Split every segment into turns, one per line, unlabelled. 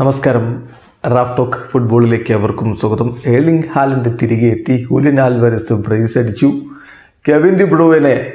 നമസ്കാരം. Raf talk ഫുട്ബോളിലേക്ക് അവർക്കും സ്വാഗതം. ഏർലിംഗ് ഹാലൻഡ് തിരികെ എത്തി ഹുലിൻ ആൽവരസ് ബ്രേസ് അടിച്ചു. കെവിൻ ഡി ബ്രൂവിനെ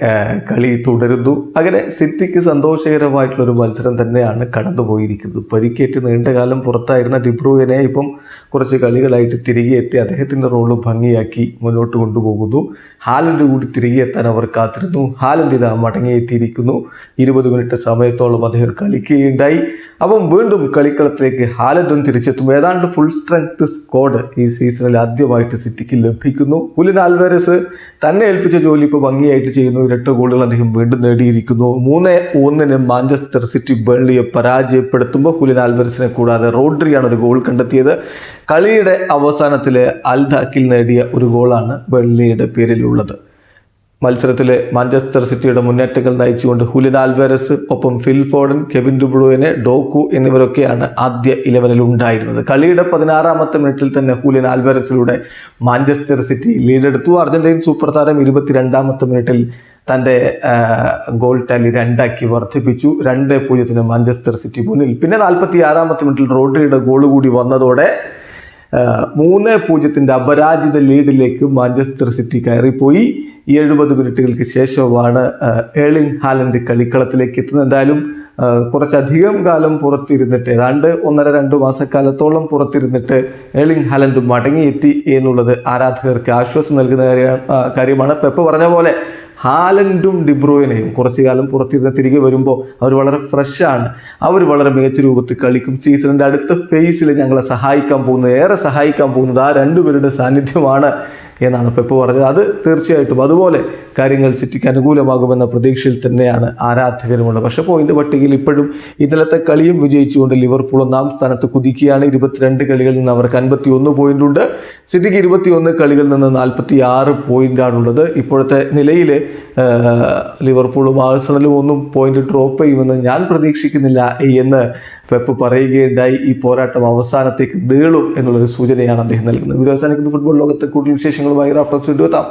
കളി തുടരുന്നു. അങ്ങനെ സിറ്റിക്ക് സന്തോഷകരമായിട്ടുള്ള ഒരു മത്സരം തന്നെയാണ് കടന്നുപോയിരിക്കുന്നത്. പരിക്കേറ്റ് നീണ്ടകാലം പുറത്തായിരുന്ന ഡിബ്രൂവിനെ ഇപ്പം കുറച്ച് കളികളായിട്ട് തിരികെ എത്തി അദ്ദേഹത്തിന്റെ റോൾ ഭംഗിയാക്കി മുന്നോട്ട് കൊണ്ടുപോകുന്നു. ഹാലൻഡ് കൂടി തിരികെ എത്താൻ അവർ കാത്തിരുന്നു. ഹാലൻഡ് ഇതാ മടങ്ങിയെത്തിയിരിക്കുന്നു. ഇരുപത് മിനിറ്റ് സമയത്തോളം അദ്ദേഹം കളിക്കുകയുണ്ടായി. അപ്പം വീണ്ടും കളിക്കളത്തിലേക്ക് ഹാലൻഡും തിരിച്ചെത്തും. ഏതാണ്ട് ഫുൾ സ്ട്രെങ്ത് സ്ക്വാഡ് ഈ സീസണിൽ ആദ്യമായിട്ട് സിറ്റിക്ക് ലഭിക്കുന്നു. പുലിൻ ആൽവേരസ് തന്നെ ഏൽപ്പിച്ച ജോലി ഇപ്പോൾ ഭംഗിയായിട്ട് ചെയ്യുന്നു. രണ്ട് ഗോളുകൾ അദ്ദേഹം വീണ്ടും നേടിയിരിക്കുന്നു. മൂന്ന് ഒന്നിന് മാഞ്ചസ്റ്റർ സിറ്റി ബേൺലിയെ പരാജയപ്പെടുത്തുമ്പോൾ കുലിൻ ആൽവേരസിനെ കൂടാതെ റോഡ്രിയാണ് ഒരു ഗോൾ കണ്ടെത്തിയത്. കളിയുടെ അവസാനത്തിൽ അൽദാക്കിൽ നേടിയ ഒരു ഗോളാണ് ബേൺലിയുടെ പേരിലുള്ളത്. മത്സരത്തിൽ മാഞ്ചസ്റ്റർ സിറ്റിയുടെ മുന്നേറ്റങ്ങൾ നയിച്ചുകൊണ്ട് ഹുലിൻ ആൽവേരസ് ഒപ്പം ഫിൽ ഫോർഡൻ കെവിൻ ഡുബ്രൂവിനെ ഡോക്കു എന്നിവരൊക്കെയാണ് ആദ്യ ഇലവനിൽ ഉണ്ടായിരുന്നത്. കളിയുടെ പതിനാറാമത്തെ മിനിറ്റിൽ തന്നെ ഹുലിൻ ആൽവേരസിലൂടെ മാഞ്ചസ്റ്റർ സിറ്റി ലീഡെടുത്തു അർജന്റീൻ സൂപ്പർ താരം ഇരുപത്തിരണ്ടാമത്തെ മിനിറ്റിൽ തന്റെ ഗോൾ ടാലി രണ്ടാക്കി വർദ്ധിപ്പിച്ചു. രണ്ട് പൂജ്യത്തിന് മാഞ്ചസ്റ്റർ സിറ്റി മുന്നിൽ. പിന്നെ നാൽപ്പത്തി ആറാമത്തെ മിനിറ്റിൽ റോഡ്രിയുടെ ഗോൾ കൂടി വന്നതോടെ മൂന്ന് പൂജ്യത്തിന്റെ അപരാജിത ലീഡിലേക്ക് മാഞ്ചസ്റ്റർ സിറ്റി കയറിപ്പോയി. ഈ എഴുപത് മിനിറ്റുകൾക്ക് ശേഷമാണ് ഏളിംഗ് ഹാലൻഡ് കളിക്കളത്തിലേക്ക് എത്തുന്നത്. എന്തായാലും കുറച്ചധികം കാലം പുറത്തിരുന്നിട്ട് ഏതാണ്ട് ഒന്നര രണ്ട് മാസക്കാലത്തോളം പുറത്തിരുന്നിട്ട് ഏർലിംഗ് ഹാലൻഡ് മടങ്ങിയെത്തി എന്നുള്ളത് ആരാധകർക്ക് ആശ്വാസം നൽകുന്ന കാര്യ- കാര്യമാണ്. പെപ്പ് പറഞ്ഞ പോലെ ഹാലൻഡും ഡിബ്രോയിനെയും കുറച്ചു കാലം പുറത്തിരുന്ന് തിരികെ വരുമ്പോൾ അവർ വളരെ ഫ്രഷാണ് അവർ വളരെ മികച്ച രൂപത്തിൽ കളിക്കും. സീസണിന്റെ അടുത്ത ഫേസിൽ ഞങ്ങളെ സഹായിക്കാൻ പോകുന്നത് ഏറെ സഹായിക്കാൻ പോകുന്നത് ആ രണ്ടുപേരുടെ സാന്നിധ്യമാണ്. എന്നാണ് പെപ്പ് പറഞ്ഞത്. അത് തീർച്ചയായിട്ടും അതുപോലെ കാര്യങ്ങൾ സിറ്റിക്ക് അനുകൂലമാകുമെന്ന പ്രതീക്ഷയിൽ തന്നെയാണ് ആരാധകരുമുള്ളത്. പക്ഷേ പോയിന്റ് പട്ടികയിൽ ഇപ്പോഴും ഇന്നലത്തെ കളിയും വിജയിച്ചുകൊണ്ട് ലിവർപൂൾ ഒന്നാം സ്ഥാനത്ത് കുതിക്കുകയാണ്. ഇരുപത്തിരണ്ട് കളികളിൽ നിന്ന് അവർക്ക് അൻപത്തി ഒന്ന് പോയിന്റ് ഉണ്ട്. സിറ്റിക്ക് ഇരുപത്തി ഒന്ന് കളികളിൽ നിന്ന് നാൽപ്പത്തി ആറ് പോയിന്റാണുള്ളത് ഇപ്പോഴത്തെ നിലയിൽ ലിവർപൂളും ആഴ്സണലും ഒന്നും പോയിന്റ് ഡ്രോപ്പ് ചെയ്യുമെന്ന് ഞാൻ പ്രതീക്ഷിക്കുന്നില്ല എന്ന് പെപ്പ് പറയുകയുണ്ടായി. ഈ പോരാട്ടം അവസാനത്തേക്ക് നീളും എന്നുള്ളൊരു സൂചനയാണ് അദ്ദേഹം നൽകുന്നത്. വികസനിക്കുന്ന ഫുട്ബോൾ ലോകത്തെ കൂടുതൽ വിശേഷങ്ങളുമായി റാഫ്റ്റോക്സ് എത്താം.